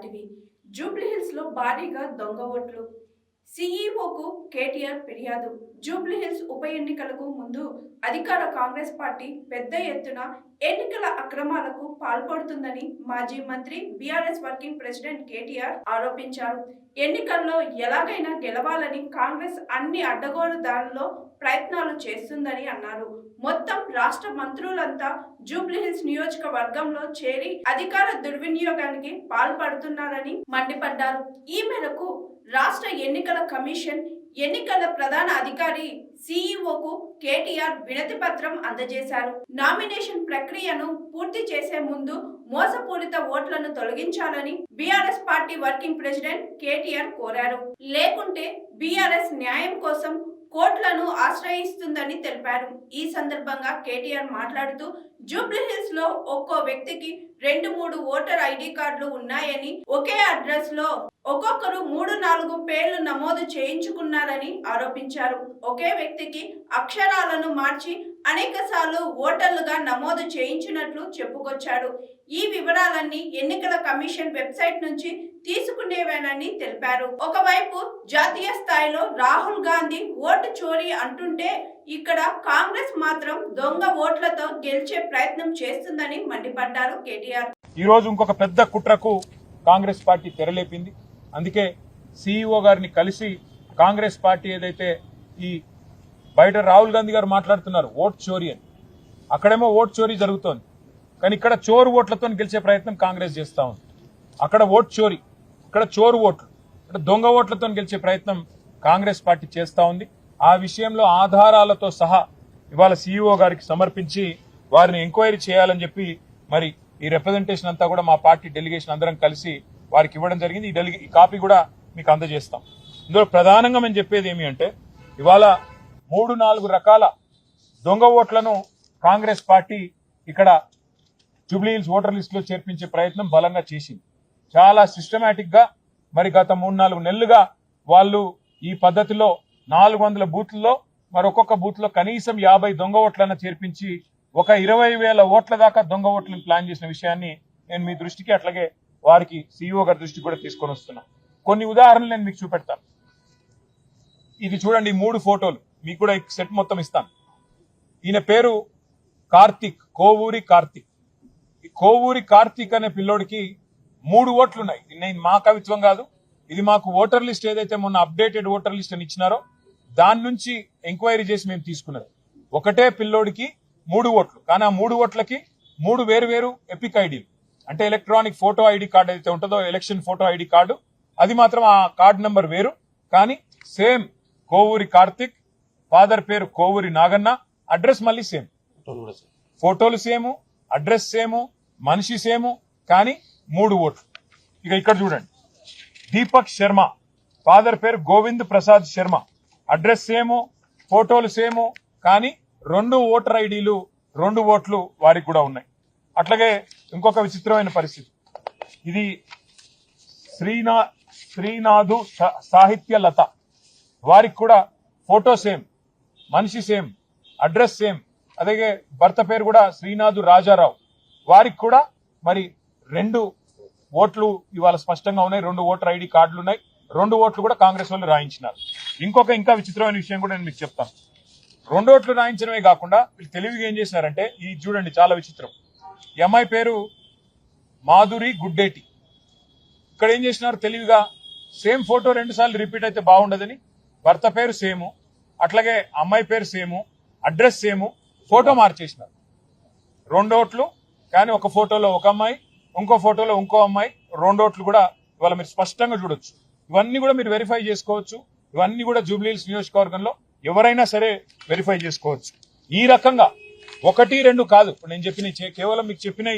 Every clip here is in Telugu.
లాంటివి జూబ్లీహిల్స్లో భారీగా దొంగ ఓట్లు. సీఈఓకు కేటీఆర్ ఫిర్యాదు. జూబ్లీహిల్స్ ఉప ఎన్నికలకు ముందు అధికార కాంగ్రెస్ పార్టీ పెద్ద ఎత్తున ఎన్నికల అక్రమాలకు పాల్పడుతుందని మాజీ మంత్రి బీఆర్ఎస్ వర్కింగ్ ప్రెసిడెంట్ కేటీఆర్ ఆరోపించారు. ఎన్నికల్లో ఎలాగైనా గెలవాలని కాంగ్రెస్ అన్ని అడ్డగోలు దారిలో ప్రయత్నాలు చేస్తుందని అన్నారు. మొత్తం రాష్ట్ర మంత్రులంతా జూబ్లీహిల్స్ నియోజకవర్గంలో చేరి అధికార దుర్వినియోగానికి పాల్పడుతున్నారని మండిపడ్డారు. ఈ మేరకు రాష్ట్ర ఎన్నికల కమిషన్ ఎన్నికల ప్రధాన అధికారి సీఈఓకు కేటీఆర్ వినతి పత్రం అందజేశారు. నామినేషన్ ప్రక్రియను పూర్తి చేసే ముందు మోసపూరిత ఓట్లను తొలగించాలని BRS party working president KTR కోరారు. లేకుంటే బీఆర్ఎస్ న్యాయం కోసం కోర్టులను ఆశ్రయిస్తుందని తెలిపారు. ఈ సందర్భంగా కేటీఆర్ మాట్లాడుతూ జూబ్లీహిల్స్లో ఒక్కో వ్యక్తికి రెండు మూడు ఓటర్ ఐడి కార్డులు ఉన్నాయని ఒకే అడ్రస్లో ఒక్కొక్కరు మూడు నాలుగు పేర్లు నమోదు చేయించుకున్నారని ఆరోపించారు. ఒకే వ్యక్తికి అక్షరాలను మార్చి అనేక సార్లు ఓటర్లుగా నమోదు చేయించినట్లు చెప్పుకొచ్చాడు. ఈ వివరాలన్నీ ఎన్నికల కమిషన్ వెబ్సైట్ నుంచి తీసుకునేవేనని తెలిపారు. ఒకవైపు జాతీయ స్థాయిలో రాహుల్ గాంధీ ఓటు చోరీ అంటుంటే ఇక్కడ కాంగ్రెస్ మాత్రం దొంగ ఓట్లతో గెలిచే ప్రయత్నం చేస్తుందని మండిపడ్డారు కేటీఆర్. ఈ రోజు ఇంకొక పెద్ద కుట్రకు కాంగ్రెస్ పార్టీ తెరలేపింది. అందుకే సిఇఓ గారిని కలిసి కాంగ్రెస్ పార్టీ ఏదైతే ఈ బయట రాహుల్ గాంధీ గారు మాట్లాడుతున్నారు ఓట్ చోరీ అని. అక్కడేమో ఓట్ చోరీ జరుగుతోంది. కానీ ఇక్కడ చోరు ఓట్లతో గెలిచే ప్రయత్నం కాంగ్రెస్ చేస్తూ ఉంది. అక్కడ ఓట్ చోరీ ఇక్కడ చోరు ఓట్లు ఇక్కడ దొంగ ఓట్లతో గెలిచే ప్రయత్నం కాంగ్రెస్ పార్టీ చేస్తా ఉంది. ఆ విషయంలో ఆధారాలతో సహా ఇవాళ సీఈఓ గారికి సమర్పించి వారిని ఎంక్వైరీ చేయాలని చెప్పి మరి ఈ రిప్రజెంటేషన్ అంతా కూడా మా పార్టీ డెలిగేషన్ అందరం కలిసి వారికి ఇవ్వడం జరిగింది. ఈ డెలిగే ఈ కాపీ కూడా మీకు అందజేస్తాం. ఇందులో ప్రధానంగా మేము చెప్పేది ఏమి అంటే ఇవాళ మూడు నాలుగు రకాల దొంగ ఓట్లను కాంగ్రెస్ పార్టీ ఇక్కడ జూబ్లీహిల్స్ ఓటర్ లిస్టులో చేర్పించే ప్రయత్నం బలంగా చేసింది. చాలా సిస్టమేటిక్గా మరి గత మూడు నాలుగు నెలలుగా వాళ్ళు ఈ పద్ధతిలో నాలుగు వందల బూత్లలో మరి ఒక్కొక్క కనీసం యాభై దొంగ ఓట్లను చేర్పించి ఒక ఇరవై వేల ఓట్ల దాకా దొంగ ఓట్లను ప్లాన్ చేసిన విషయాన్ని నేను మీ దృష్టికి అట్లాగే వారికి సిఇఓ గారి దృష్టి కూడా తీసుకొని వస్తున్నా. కొన్ని ఉదాహరణలు నేను మీకు చూపెడతాను. ఇది చూడండి మూడు ఫోటోలు. మీకు కూడా సెట్ మొత్తం ఇస్తాను. ఈయన పేరు కార్తిక్ కోవూరి కార్తిక్. ఈ కోవూరి కార్తిక్ అనే పిల్లోడికి మూడు ఓట్లు ఉన్నాయి నేను మా కవిత్వం కాదు. ఇది మాకు ఓటర్ లిస్ట్ ఏదైతే మొన్న అప్డేటెడ్ ఓటర్ లిస్ట్ అని ఇచ్చినారో దాని నుంచి ఎంక్వైరీ చేసి మేము తీసుకున్నది ఒకటే పిల్లోడికి మూడు ఓట్లు. కానీ ఆ మూడు ఓట్లకి మూడు వేరు వేరు ఎపిక్ ఐడీలు అంటే ఎలక్ట్రానిక్ ఫోటో ఐడి కార్డు అయితే ఉంటుందో ఎలక్షన్ ఫోటో ఐడి కార్డు అది మాత్రం ఆ కార్డు నెంబర్ వేరు. కానీ సేమ్ కోవూరి కార్తిక్ ఫాదర్ పేరు కోవూరి నాగన్న అడ్రస్ మళ్ళీ సేమ్ ఫోటోలు సేము అడ్రస్ సేము మనిషి సేము కానీ మూడు ఓట్లు. ఇక ఇక్కడ చూడండి. దీపక్ శర్మ ఫాదర్ పేరు గోవింద్ ప్రసాద్ శర్మ. అడ్రస్ సేము ఫోటోలు సేము కానీ రెండు ఓటర్ ఐడీలు రెండు ఓట్లు వారికి కూడా ఉన్నాయి. అట్లాగే ఇంకొక విచిత్రమైన పరిస్థితి. ఇది శ్రీనా శ్రీనాథు సాహిత్య లత. వారికి కూడా ఫోటో సేమ్ మనిషి సేమ్ అడ్రస్ సేమ్. అలాగే భర్త పేరు కూడా శ్రీనాథు రాజారావు. వారికి కూడా మరి రెండు ఓట్లు ఇవాళ స్పష్టంగా ఉన్నాయి. రెండు ఓటర్ ఐడి కార్డులు ఉన్నాయి రెండు ఓట్లు కూడా కాంగ్రెస్ వాళ్ళు రాయించినారు. ఇంకొక ఇంకా విచిత్రమైన విషయం కూడా నేను మీకు చెప్తాను. రెండు ఓట్లు రాయించడమే కాకుండా వీళ్ళు తెలివిగా ఏం చేసినారంటే ఇది చూడండి చాలా విచిత్రం. ఈ అమ్మాయి పేరు మాధురి గుడ్డేటి. ఇక్కడ ఏం చేసినారు తెలివిగా? సేమ్ ఫోటో రెండు సార్లు రిపీట్ అయితే బాగుండదని. భర్త పేరు సేము. అట్లాగే అమ్మాయి పేరు సేము. Address same. ఫోటో మార్చేసినారు. రెండు ఓట్లు కానీ ఒక ఫోటోలో ఒక అమ్మాయి ఇంకో ఫోటోలో ఇంకో అమ్మాయి రెండు ఓట్లు కూడా ఇవాళ మీరు స్పష్టంగా చూడొచ్చు. ఇవన్నీ కూడా మీరు వెరిఫై చేసుకోవచ్చు. ఇవన్నీ కూడా జూబ్లీహిల్స్ నియోజకవర్గంలో ఎవరైనా సరే వెరిఫై చేసుకోవచ్చు. ఈ రకంగా ఒకటి రెండు కాదు. ఇప్పుడు నేను చెప్పిన కేవలం మీకు చెప్పిన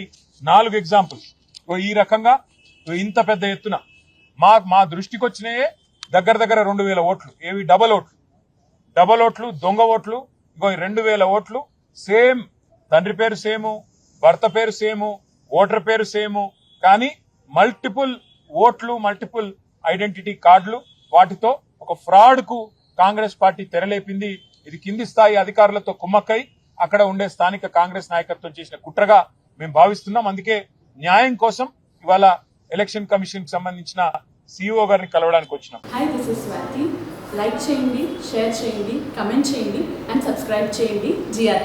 నాలుగు ఎగ్జాంపుల్స్ ఈ రకంగా ఇంత పెద్ద ఎత్తున మా మా దృష్టికి వచ్చినాయే దగ్గర దగ్గర రెండు వేల ఓట్లు. ఏవి? డబల్ ఓట్లు. డబల్ ఓట్లు దొంగ ఓట్లు ఇంకో రెండు వేల ఓట్లు సేమ్ తండ్రి పేరు సేము భర్త పేరు సేము ఓటర్ పేరు సేము కానీ మల్టిపుల్ ఓట్లు మల్టిపుల్ ఐడెంటిటీ కార్డులు వాటితో ఒక ఫ్రాడ్కు కాంగ్రెస్ పార్టీ తెరలేపింది. ఇది కింది స్థాయి అధికారులతో కుమ్మక్కై. అక్కడ ఉండే స్థానిక కాంగ్రెస్ నాయకత్వం చేసిన కుట్రగా మేము భావిస్తున్నాం. అందుకే న్యాయం కోసం ఇవాళ ఎలక్షన్ కమిషన్ సంబంధించిన సిఇఓ గారిని కలవడానికి వచ్చినాం. Hi this is Swathi like చేయండి షేర్ చేయండి కమెంట్ చేయండి అండ్ సబ్స్క్రైబ్ చేయండి జిఆర్